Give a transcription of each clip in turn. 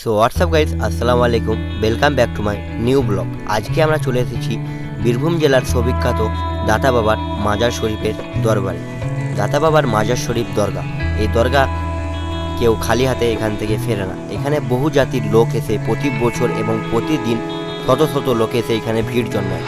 So WhatsApp guys আসসালামু আলাইকুম welcome back to my new blog আজকে আমরা চলে এসেছি বীরভূম জেলার সুবিখ্যাত দাতা বাবার মাজার শরীফের দরবারে। দাতা বাবার মাজার শরীফ দরগা। এই দরগা কেউ খালি হাতে এখান থেকে ফেরে না। এখানে বহু জাতির লোক এসে প্রতি বছর এবং প্রতিদিন শত শত লোক এসে এখানে ভিড় জন্মায়।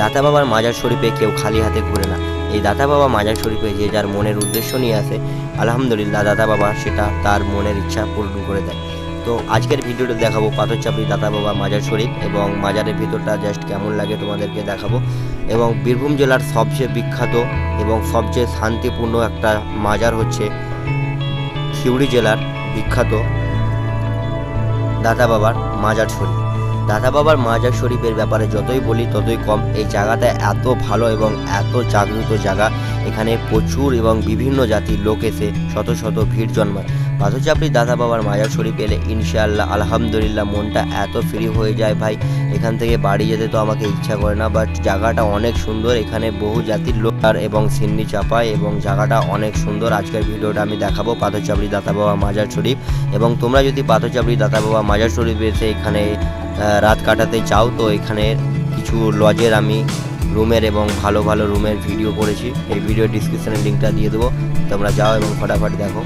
দাতা বাবার মাজার শরীফে কেউ খালি হাতে ঘুরে না। এই দাতা বাবা মাজার শরীফে যে যার মনের উদ্দেশ্য নিয়ে আসে, আলহামদুলিল্লাহ, দাতা বাবা সেটা তার মনের ইচ্ছা পূরণ করে দেয়। তো আজকের ভিডিওটা দেখাবো পাথরচাপড়ি দাতা বাবা মাজার শরীফ এবং মাজারের ভিতরটা জাস্ট কেমন লাগে তোমাদেরকে দেখাবো। এবং বীরভূম জেলার সবচেয়ে বিখ্যাত এবং সবচেয়ে শান্তিপূর্ণ একটা মাজার হচ্ছে সিউড়ি জেলার বিখ্যাত দাদা বাবার মাজার শরীফ। দাদা বাবার মাজার শরীফের ব্যাপারে যতই বলি ততই কম। এই জায়গাটা এত ভালো এবং এত জাগ্রত জায়গা। এখানে প্রচুর এবং বিভিন্ন জাতির লোক এসে শত শত ভিড় জন্মায়। পাথরচাপড়ি দাদা বাবার মাজার শরীফ এলে ইনশাআল্লাহ, আলহামদুলিল্লাহ, মনটা এত ফ্রি হয়ে যায় ভাই। এখান থেকে বাড়ি যেতে তো আমাকে ইচ্ছা করে না বাট জায়গাটা অনেক সুন্দর। এখানে বহু জাতির লোক এবং সিন্নি চাপায় এবং জায়গাটা অনেক সুন্দর। আজকের ভিডিওটা আমি দেখাবো পাথরচাপড়ি দাতা বাবা মাজার শরীফ। এবং তোমরা যদি পাথরচাপড়ি দাতা বাবা মাজার শরীফ এসে এখানে রাত কাটাতে চাও, তো এখানে কিছু লজের আমি রুমের এবং ভালো ভালো রুমের ভিডিও করেছি। এই ভিডিও ডিসক্রিপশনে লিঙ্কটা দিয়ে দেবো। তোমরা যাও এবং ফটাফট দেখো।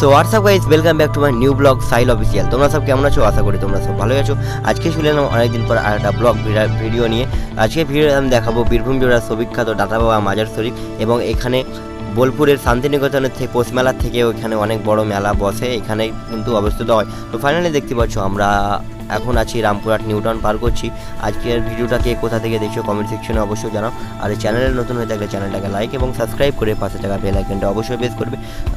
So what's up guys welcome back to my new blog Sail official তোমরা সব কেমন আছো? আশা করি তোমরা সব ভালোই আছো। আজকে শুনে অনেকদিন পর আর একটা ব্লগ ভিডিও নিয়ে। আজকে ভিডিও আমি দেখাবো বীরভূম জেলার সুবিখ্যাত ডাটা বাবা মাজার শরীফ এবং এখানে বোলপুরের শান্তিনিকেতনের থেকে পৌষ মেলার থেকেও এখানে অনেক বড় মেলা বসে। এখানে কিন্তু অবস্থিত হয়। তো ফাইনালি দেখতে পাচ্ছ আমরা এখন আছি রামপুরহাট নিউটাউন পার করছি। আজকের ভিডিওটা কে কোথা থেকে দেখছ কমেন্ট সেকশনে অবশ্যই জানাও। আর চ্যানেলে নতুন হয়ে থাকলে চ্যানেলটাকে লাইক এবং সাবস্ক্রাইব করে পাশে থাকা বেল আইকনটা অবশ্যই বেস করবে।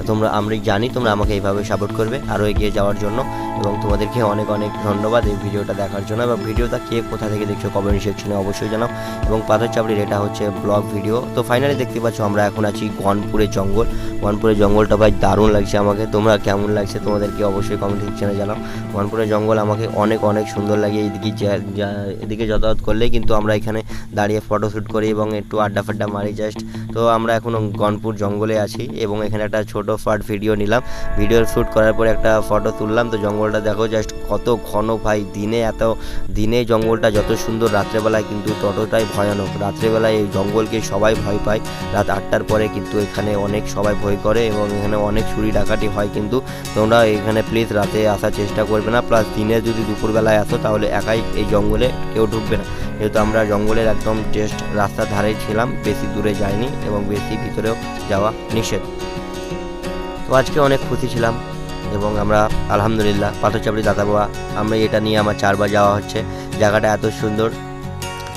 তোমরা আমরা জানি তোমরা আমাকে এইভাবে সাপোর্ট করবে আরও এগিয়ে যাওয়ার জন্য এবং তোমাদেরকে অনেক অনেক ধন্যবাদ এই ভিডিওটা দেখার জন্য। এবং ভিডিওটা কে কোথা থেকে দেখছ কমেন্ট সেকশনে অবশ্যই জানাও। এবং পাথর চাপড়ির এটা হচ্ছে ব্লগ ভিডিও তো ফাইনালি দেখতে পাচ্ছ আমরা এখন আছি গনপুরের জঙ্গল। গনপুরের জঙ্গলটা ভাই দারুণ লাগছে আমাকে। তোমরা কেমন লাগছে তোমাদেরকে অবশ্যই কমেন্ট সেকশনে জানাও। গনপুরের জঙ্গল আমাকে অনেক অনেক সুন্দর লাগে যা- এদিকে যাতায়াত করলেই কিন্তু আমরা এখানে দাঁড়িয়ে ফটোশ্যুট করি এবং একটু আড্ডা ফাড্ডা মারি জাস্ট তো আমরা এখন গনপুর জঙ্গলে আছি এবং এখানে একটা ছোট ফাট ভিডিও নিলাম। ভিডিও শ্যুট করার পরে একটা ফটো তুললাম। তো জঙ্গলটা দেখো জাস্ট কত ঘন ভাই। দিনে এত, দিনে জঙ্গলটা যত সুন্দর। রাত্রেবেলায় কিন্তু ততটাই ভয়ানক। রাত্রেবেলায় এই জঙ্গলকে সবাই ভয় পায়। রাত আটটার পরে কিন্তু এখানে অনেক সবাই ভয় করে এবং এখানে অনেক চুরি ডাকাতি হয় কিন্তু তোমরা এখানে প্লিজ রাতে আসার চেষ্টা করবে না। প্লাস দিনে যদি দুপুরবেলায় আসো তাহলে একাই এই জঙ্গলে কেউ ঢুকবে না। যেহেতু আমরা জঙ্গলের একদম জাস্ট রাস্তার ধারেই ছিলাম, বেশি দূরে যাইনি এবং বেশি ভিতরেও যাওয়া নিষেধ। তো আজকে অনেক খুশি ছিলাম এবং আমরা আলহামদুলিল্লাহ পাথরচাপড়ি দাদা বাবা আমরা এটা নিয়ে আমার চারবার যাওয়া হচ্ছে। জায়গাটা এত সুন্দর।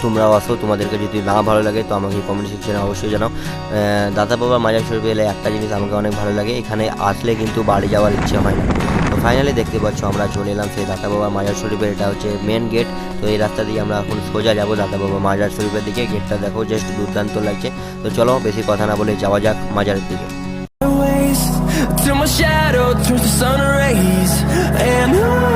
তোমরাও আসো, তোমাদেরকে যদি না ভালো লাগে তো আমাকে কমেন্ট সেকশনে অবশ্যই জানাও। দাদা বাবা মাজার শরীফে এলে একটা জিনিস আমাকে অনেক ভালো লাগে, এখানে আসলে কিন্তু বাড়ি যাওয়ার ইচ্ছে হয় না। ফাইনালি দেখতে পাচ্ছ আমরা চলে এলাম সেই দাতা বাবা মাজার শরীফের, এটা হচ্ছে মেন গেট তো এই রাস্তা দিয়ে আমরা এখন সোজা যাব দাতা বাবা মাজার শরীফের দিকে। গেটটা দেখো জাস্ট দুর্দান্ত লাগছে। তো চলো, বেশি কথা না বলে যাওয়া যাক মাজারের দিকে। Till my shadow, turns to sun rays, and on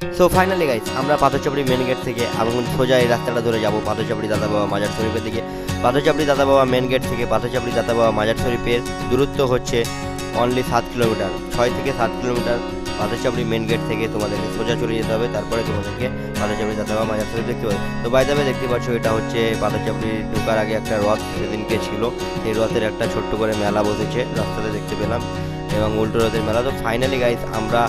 so finally guys আমরা পাথরচাপড়ি মেন গেট থেকে এখন সোজা এই রাস্তাটা ধরে যাব পাথরচাপড়ি দাদা বাবা মাজার শরীফের দিকে। পাথরচাপড়ি দাদা বাবা মেন গেট থেকে পাথরচাপড়ি দাদা বাবা মাজার শরীফের দূরত্ব হচ্ছে অনলি সাত কিলোমিটার ছয় থেকে সাত কিলোমিটার পাথরচাপড়ি মেন গেট থেকে তোমাদেরকে সোজা চলে যেতে হবে, তারপরে তোমাদেরকে পাথরচাপড়ি দাদা বাবা মাজার শরীফ দেখতে হবে। তো বাই দাবে দেখতে পাচ্ছ এটা হচ্ছে পাথরচাপড়ি ঢোকার আগে একটা রথ সেদিনকে ছিল, সেই রথের একটা ছোট্ট করে মেলা বসেছে, রাস্তাতে দেখতে পেলাম এবং উল্টো রথের মেলা। তো ফাইনালি গাইজ আমরা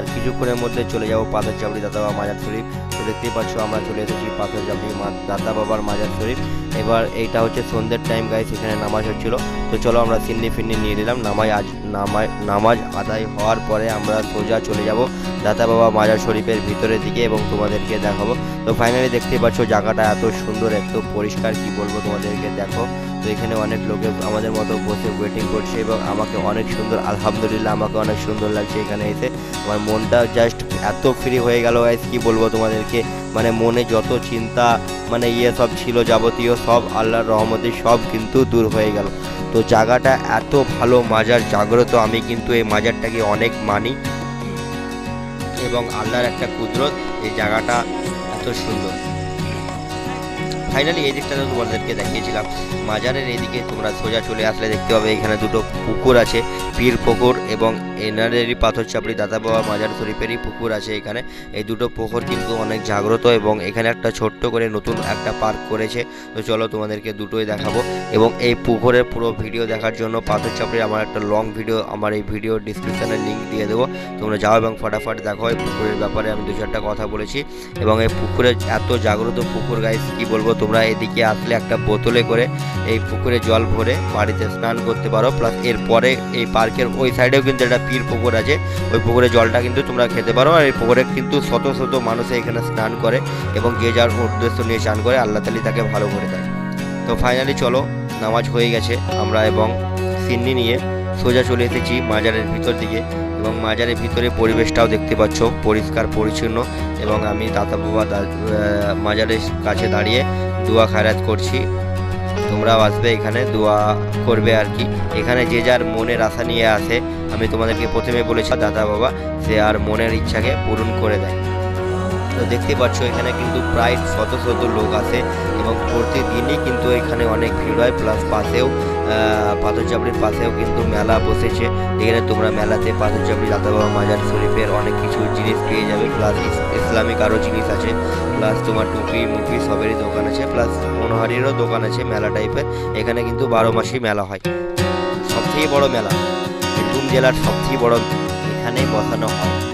আর কিছুক্ষণের মধ্যে চলে যাব পাথর চাবড়ি দাদা বা মাজার শরীফ। তো দেখতেই পাচ্ছ, আমরা চলে এসেছি পাথর জাপড়ি মা, দাদা বাবার মাজার শরীফ। এবার এইটা হচ্ছে সন্ধ্যের টাইম গাইস এখানে নামাজ হচ্ছিল। তো চলো আমরা সিন্নি ফিন্নি নিয়ে নিলাম। নামাজ আজ নামাজ নামাজ আদায় হওয়ার পরে আমরা সোজা চলে যাব দাদা বাবা মাজার শরীফের ভিতরের দিকে এবং তোমাদেরকে দেখাবো। তো ফাইনালি দেখতে পাচ্ছ, জায়গাটা এত সুন্দর, এত পরিষ্কার, কি বলব তোমাদেরকে, দেখো। তো এখানে অনেক লোকে আমাদের মতো বসে ওয়েটিং করছে এবং আমাকে অনেক সুন্দর, আলহামদুলিল্লাহ আমাকে অনেক সুন্দর লাগছে এখানে এসে। আমার মনটা জাস্ট এত ফ্রি হয়ে গেল গাইস কি বলব তোমাদেরকে। মানে মনে যত চিন্তা মানে ইয়ে সব ছিল যাবতীয়, সব আল্লাহর রহমতে সব কিন্তু দূর হয়ে গেল। তো জায়গাটা এত ভালো মাজার, জাগ্রত আমি কিন্তু এই মাজারটাকে অনেক মানি। এবং আল্লাহর একটা কুদরত, এই জায়গাটা এত সুন্দর। ফাইনালি এই দিকটা তোমাদেরকে দেখিয়েছিলাম। মাজারের এদিকে তোমরা সোজা চলে আসলে দেখতে পাবে, এখানে দুটো পুকুর আছে, পীর পুকুর এবং এনারেরই পাথর চাপড়ি, দাদা বাবা মাজার শরীফেরই পুকুর আছে এখানে। এই দুটো পুকুর কিন্তু অনেক জাগ্রত এবং এখানে একটা ছোট্ট করে নতুন একটা পার্ক করেছে। তো চলো তোমাদেরকে দুটোই দেখাবো এবং এই পুকুরের পুরো ভিডিও দেখার জন্য পাথর চাপড়ির আমার একটা লং ভিডিও আমার এই ভিডিও ডিসক্রিপশানে লিঙ্ক দিয়ে দেবো। তোমরা যাও এবং ফটাফট দেখো এই পুকুরের ব্যাপারে আমি দু চারটা কথা বলেছি এবং এই পুকুরে এত জাগ্রত পুকুর গাইস কি বলব তোমরা এদিকে আসলে একটা বোতলে করে এই পুকুরে জল ভরে বাড়িতে স্নান করতে পারো। প্লাস এরপরে এই পার্কের ওই সাইডেও কিন্তু একটা পীর পুকুর আছে। ওই পুকুরে জলটা কিন্তু তোমরা খেতে পারো। আর এই পুকুরে কিন্তু শত শত মানুষ এখানে স্নান করে এবং যে যার উদ্দেশ্য নিয়ে স্নান করে, আল্লাহ তালি তাকে ভালো করে দেয়। তো ফাইনালি চলো, নামাজ হয়ে গেছে। আমরা এবং সিন্নি নিয়ে সোজা চলে এসেছি মাজারের ভিতর দিকে এবং মাজারের ভিতরে পরিবেশটাও দেখতে পাচ্ছ, পরিষ্কার, পরিচ্ছন্ন এবং আমি দাদা বাবা মাজারের কাছে দাঁড়িয়ে দোয়া খায়রাত করছি। তোমরাও আসবে এখানে, দোয়া করবে আর কি। এখানে যে যার মনের আশা নিয়ে আসে আমি তোমাদেরকে প্রথমে বলেছি, দাদা বাবা, সে আর মনের ইচ্ছাকে পূরণ করে দেয়। তো দেখতে পাচ্ছ, এখানে কিন্তু প্রায় শত শত লোক আসে এবং প্রতিদিনই কিন্তু এখানে অনেক ভিড় হয়। প্লাস পাশেও পাথরচাপড়ির পাশেও কিন্তু মেলা বসেছে। এখানে তোমরা মেলাতে পাথরচাপড়ি দাদা বাবা মাজার, শরীফের অনেক কিছু জিনিস পেয়ে যাবে। প্লাস ইসলামিক আরও জিনিস আছে। প্লাস তোমার টুপি, মুপি সবেরই দোকান আছে। প্লাস মনোহারিরও দোকান আছে মেলা টাইপের এখানে কিন্তু বারো মাসই মেলা হয়। সবথেকে বড় মেলা। বীরভূম জেলার সবথেকে বড় এখানেই বসানো হয়।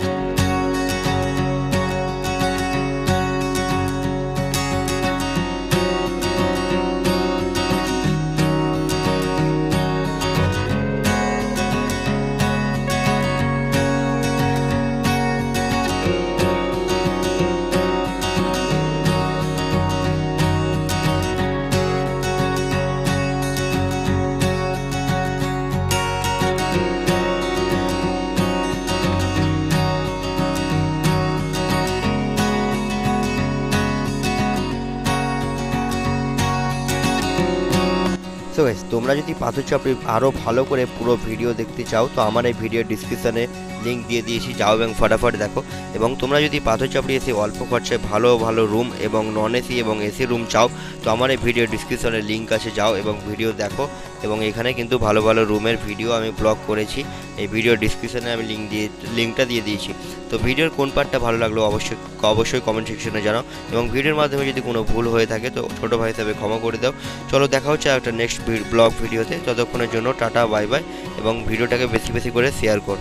সো গাইস তোমরা যদি পাথর চাপড়ি আরও ভালো করে পুরো ভিডিও দেখতে চাও, তো আমার এই ভিডিও ডিসক্রিপশানে লিঙ্ক দিয়ে দিয়েছি। যাও এবং ফটাফট দেখো। এবং তোমরা যদি পাথর চাপড়ি এসে অল্প খরচায় ভালো ভালো রুম এবং নন এসি এবং এসি রুম চাও, তো আমার এই ভিডিও ডিসক্রিপশানে লিঙ্ক আছে। যাও এবং ভিডিও দেখো। এবং এখানে কিন্তু ভালো ভালো রুমের ভিডিও আমি ব্লগ করেছি। এই ভিডিও ডিসক্রিপশানে আমি লিঙ্ক দিয়ে লিঙ্কটা দিয়ে দিয়েছি। তো ভিডিওর কোন পার্টটা ভালো লাগল অবশ্যই অবশ্যই কমেন্ট সেকশনে জানাও। এবং ভিডিওর মাধ্যমে যদি কোনো ভুল হয়ে থাকে তো ছোটো ভাই হিসাবে ক্ষমা করে দাও। চলো দেখা হচ্ছে একটা নেক্সট ব্লগ ভিডিওতে ততক্ষণের জন্য টাটা বাই বাই এবং ভিডিওটাকে বেশি বেশি করে শেয়ার কর।